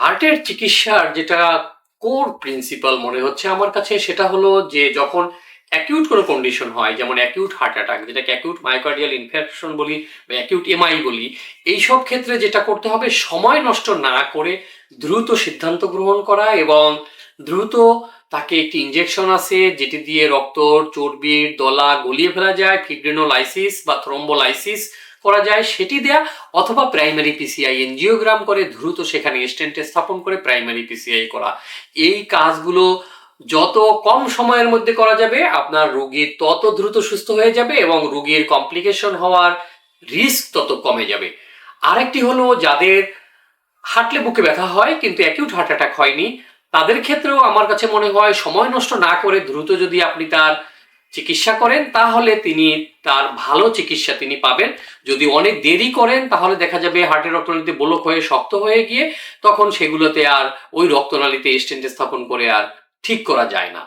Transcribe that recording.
হার্টের চিকিৎসার যেটা কোর প্রিন্সিপাল মনে হচ্ছে আমার কাছে, সেটা হলো যে যখন অ্যাকিউট কোনো কন্ডিশন হয়, যেমন অ্যাকিউট হার্ট অ্যাটাক যেটাকে অ্যাকিউট মাইকার্ডিয়াল ইনফেকশন বলি বা অ্যাকিউট এমআই বলি, এইসব ক্ষেত্রে যেটা করতে হবে, সময় নষ্ট না করে দ্রুত সিদ্ধান্ত গ্রহণ করা এবং দ্রুত তাকে একটি ইনজেকশন আছে, যেটি দিয়ে রক্ত চর্বির দলা গলিয়ে ফেলা যায় ফিব্রিনোলাইসিস বা থ্রোম্বোলাইসিস করা যায় সেটি দেয়া অথবা প্রাইমারি পিসিআই এনজিওগ্রাম করে দ্রুত সেখানে স্টেন্টে স্থাপন করে প্রাইমারি পিসিআই করা। এই কাজগুলো যত কম সময়ের মধ্যে করা যাবে, আপনার রোগী তত দ্রুত সুস্থ হয়ে যাবে এবং রোগীর কমপ্লিকেশন হওয়ার রিস্ক তত কমে যাবে। আরেকটি হলো যাদের হাঁটলে বুকে ব্যথা হয় কিন্তু অ্যাকিউট হার্ট অ্যাটাক হয়নি, তাদের ক্ষেত্রেও আমার কাছে মনে হয় সময় নষ্ট না করে দ্রুত যদি আপনি তার চিকিৎসা করেন, তাহলে তিনি তার ভালো চিকিৎসা তিনি পাবেন। যদি অনেক দেরি করেন, তাহলে দেখা যাবে হার্টের রক্তনালীতে ব্লক হয়ে, শক্ত হয়ে গিয়ে তখন সেগুলোতে আর ওই রক্তনালীতে স্টেন্ট স্থাপন করে আর ঠিক করা যায় না।